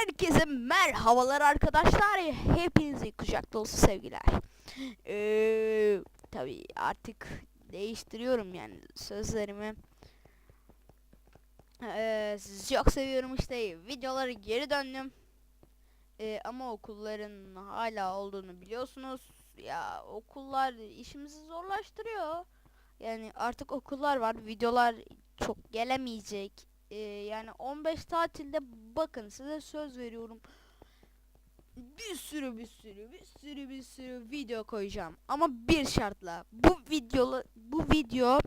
Herkese merhabalar arkadaşlar. Hepinize kucak dolusu sevgiler. Ee, tabii artık değiştiriyorum yani sözlerimi. Ee, sizi çok seviyorum işte videoları geri döndüm. Ee, ama okulların hala olduğunu biliyorsunuz. Ya okullar işimizi zorlaştırıyor. Yani artık okullar var. Videolar çok gelemeyecek. Ee, yani 15 tatilde bakın size söz veriyorum. Bir sürü bir sürü bir sürü bir sürü video koyacağım. Ama bir şartla. Bu videolu bu video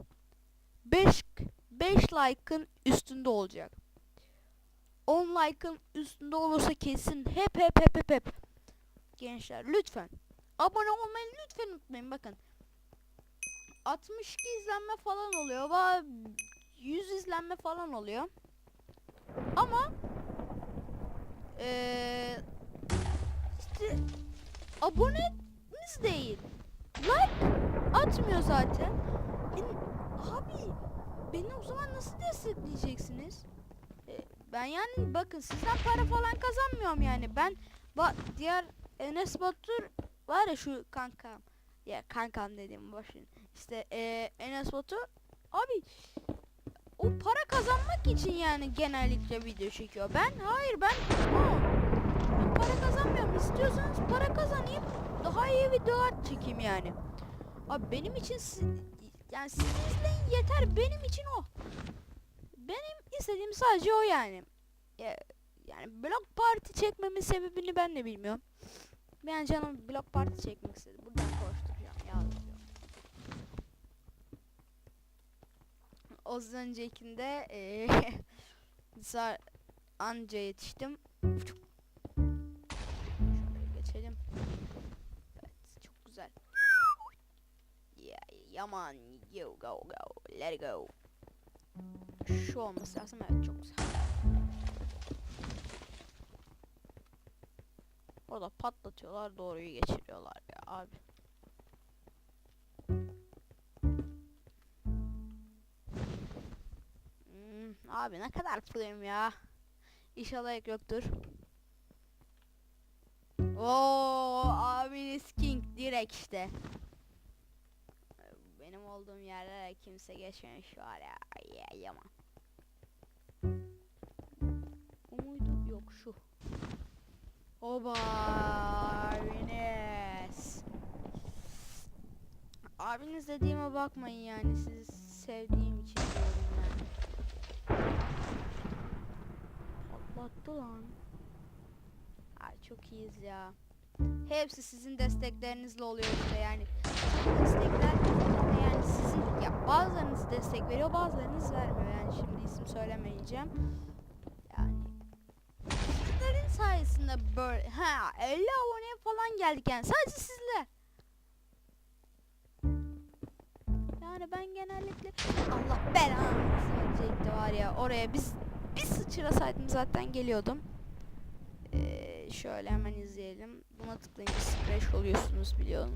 5 5 like'ın üstünde olacak. 10 like'ın üstünde olursa kesin hep hep hep hep hep. Gençler lütfen abone olmayı lütfen unutmayın bakın. 62 izlenme falan oluyor. Va 100 izlenme falan oluyor. Ama eee işte abonemiz değil. Like atmıyor zaten. E, abi beni o zaman nasıl destekleyeceksiniz? E, ben yani bakın sizden para falan kazanmıyorum yani. Ben ba diğer Enes Batur var ya şu kankam. Ya kankam dediğim başın. İşte e, Enes Batur abi o para kazanmak için yani genellikle video çekiyor. Ben hayır ben. Ben para kazanmıyorum. İstiyorsanız para kazanayım. Daha iyi videolar çekeyim yani. Abi benim için yani siz izleyin yeter benim için o. Benim istediğim sadece o yani. Ya- Yani blog party çekmemin sebebini ben de bilmiyorum. Ben canım blog party çekmek istedi. Buradan koşturacağım Az öncekinde eee sa- anca yetiştim. Şöyle geçelim. Evet çok güzel. Yeah, yaman yo go go let go. Şu olması lazım evet çok güzel. Orada patlatıyorlar doğruyu geçiriyorlar ya abi. Abi ne kadar proyum ya. İnşallah yoktur. Oo abiniz King direkt işte. Benim olduğum yerlere kimse geçmemiş var ya. Ya yaman. Bu muydu? Yok şu. Oba abiniz. Abiniz dediğime bakmayın yani sizi sevdiğim için diyorum yani. Lan. Ay çok iyiyiz ya. Hepsi sizin desteklerinizle oluyor işte yani. Destekler yani sizin ya bazılarınız destek veriyor bazılarınız vermiyor yani şimdi isim söylemeyeceğim. Yani sizlerin sayesinde böyle ha 50 aboneye falan geldik yani sadece sizler. Yani ben genellikle Allah belanı verecekti var ya oraya biz bir sıçrasaydım zaten geliyordum. Ee, şöyle hemen izleyelim. Buna tıklayınca splash oluyorsunuz biliyor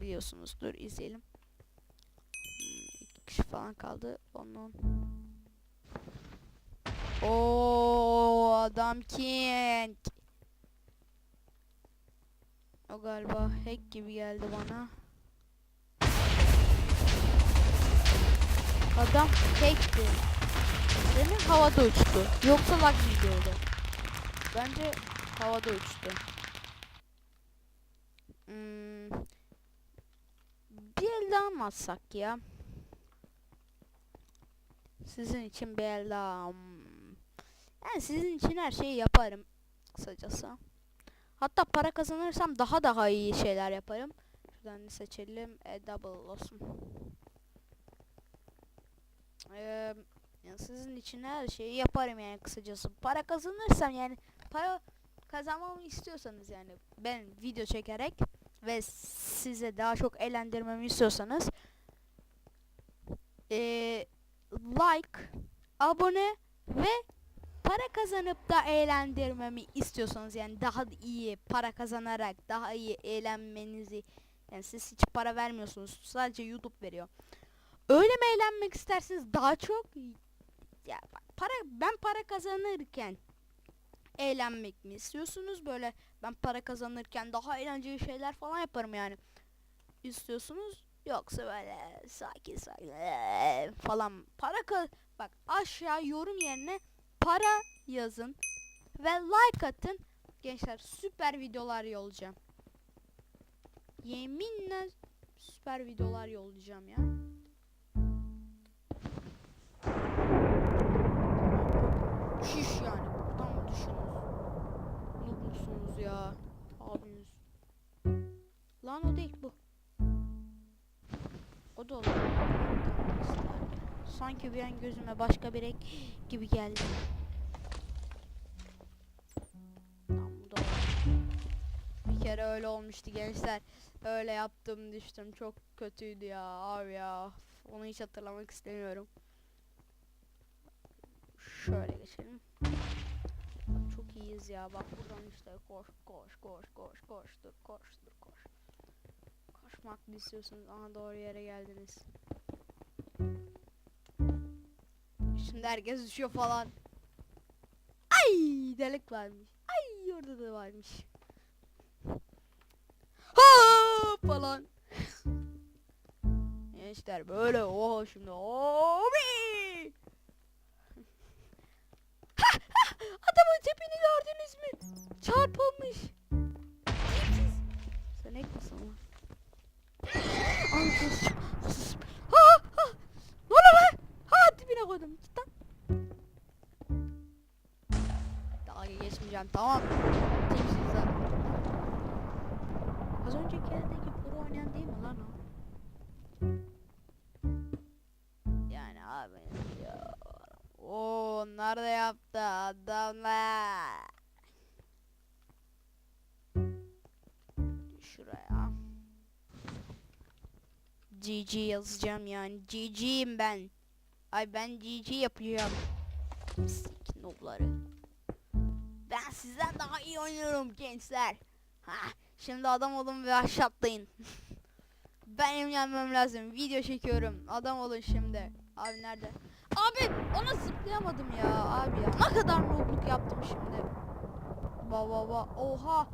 biliyorsunuz. Dur izleyelim. Hmm, iki kişi falan kaldı. Onun. O adam King. O galiba hack gibi geldi bana. Adam hackti. Demin havada uçtu. Yoksa lag videoydu. Bence havada uçtu. Hmm. Bir el daha mı atsak ya? Sizin için bir el daha. hmm. Yani sizin için her şeyi yaparım. Kısacası. Hatta para kazanırsam daha daha iyi şeyler yaparım. Şuradan seçelim? E, double olsun. Eee yani sizin için her şeyi yaparım yani kısacası. Para kazanırsam yani para kazanmamı istiyorsanız yani ben video çekerek ve size daha çok eğlendirmemi istiyorsanız eee, like, abone ve para kazanıp da eğlendirmemi istiyorsanız yani daha iyi para kazanarak daha iyi eğlenmenizi yani siz hiç para vermiyorsunuz sadece YouTube veriyor. Öyle mi eğlenmek istersiniz daha çok? Ya para ben para kazanırken eğlenmek mi istiyorsunuz? Böyle ben para kazanırken daha eğlenceli şeyler falan yaparım yani. İstiyorsunuz? Yoksa böyle sakin sakin falan para ka- bak aşağı yorum yerine para yazın ve like atın. Gençler süper videolar yollayacağım. Yeminle süper videolar yollayacağım ya. Ya? Abiniz. Lan o değil bu. O da olur. Sanki bir an gözüme başka bir renk gibi geldi. Tamam bu da. Bir kere öyle olmuştu gençler. Öyle yaptım düştüm. Çok kötüydü ya abi ya. Onu hiç hatırlamak istemiyorum. Şöyle geçelim. İyiyiz ya. Bak buradan işte koş koş koş koş koştur koştur koş. Koşmak mı istiyorsunuz? Aha doğru yere geldiniz. Şimdi herkes düşüyor falan. Ay delik varmış. Ay orada da varmış. Ha falan. Gençler böyle o şimdi obi. Adamın tipini gördünüz mü? Çarpılmış. Sen ek misin lan? Ay, Onlar da yaptı adamlar. Şuraya. GG yazacağım yani. GG'yim ben. Ay ben GG yapacağım. Pislik nobları. Ben sizden daha iyi oynuyorum gençler. Ha, şimdi adam olun ve aşağıtlayın. Benim yenmem lazım. Video çekiyorum. Adam olun şimdi. Abi nerede? Abi ona zıplayamadım ya abi ya. Ne kadar noobluk yaptım şimdi. Ba ba ba. Oha.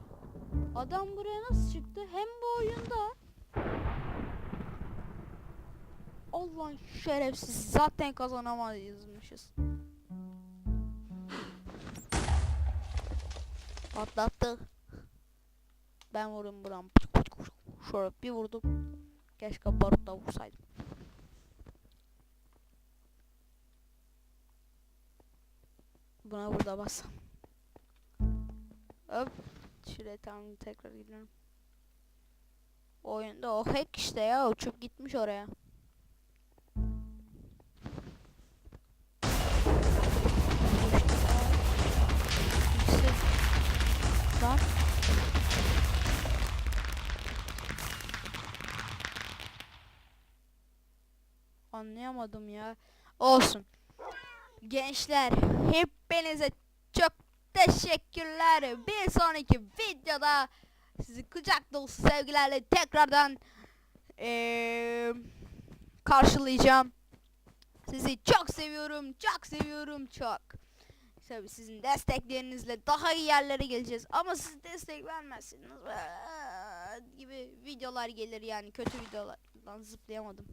Adam buraya nasıl çıktı? Hem bu oyunda. Allah'ın şerefsiz. Zaten kazanamayızmışız. Patlattı. Ben vurdum buram. Şöyle bir vurdum. Keşke barutla vursaydım. Buna burada bas. Hop. Şuraya tamam tekrar gidiyorum. Oyunda o hack işte ya uçup gitmiş oraya. Anlayamadım ya. Olsun. Gençler hepinize çok teşekkürler. Bir sonraki videoda sizi kucak dolusu sevgilerle tekrardan eee, karşılayacağım. Sizi çok seviyorum, çok seviyorum, çok. Tabii sizin desteklerinizle daha iyi yerlere geleceğiz. Ama siz destek vermezsiniz gibi videolar gelir yani kötü videolar. Lan zıplayamadım.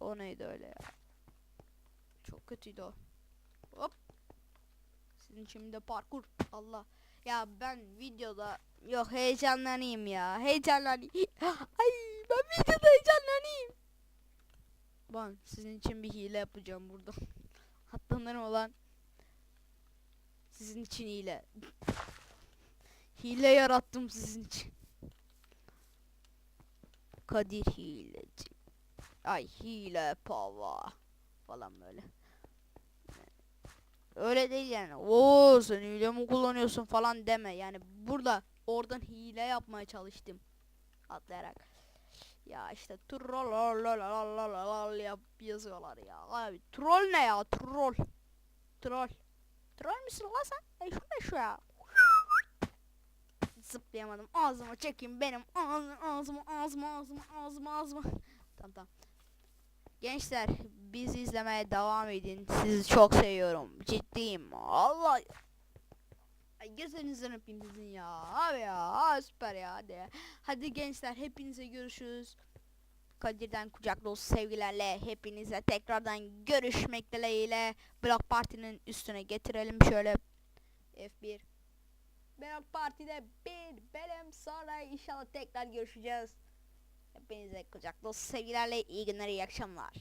O neydi öyle ya? Çok kötüydü o. İçin de parkur. Allah. Ya ben videoda yok heyecanlanayım ya. Heyecanlanayım. Ay ben videoda heyecanlanayım. Ben sizin için bir hile yapacağım burada. Atlanır olan sizin için hile. Hile yarattım sizin için. Kadir hileci. Ay hile pava falan böyle. Öyle değil yani. Oo sen hile mi kullanıyorsun falan deme. Yani burada oradan hile yapmaya çalıştım. Atlayarak. Ya işte troll yap yazıyorlar ya. Abi troll ne ya? Troll. Troll. Troll müsün lan sen? E şu ne şu ya? Zıplayamadım. Ağzıma çekeyim benim. Ağzım, ağzıma, ağzıma, ağzıma, ağzıma, ağzıma. Tamam tamam. Gençler bizi izlemeye devam edin. Sizi çok seviyorum. Ciddiyim. Allah. Ay gözlerinizden öpeyim sizin ya. Abi ya. Aa, süper ya. Hadi. Hadi gençler hepinize görüşürüz. Kadir'den kucak dolusu sevgilerle hepinize tekrardan görüşmek dileğiyle Block Party'nin üstüne getirelim şöyle F1 Block Party'de bir bölüm sonra inşallah tekrar görüşeceğiz. Hepinize kucak dolusu sevgilerle iyi günler iyi akşamlar.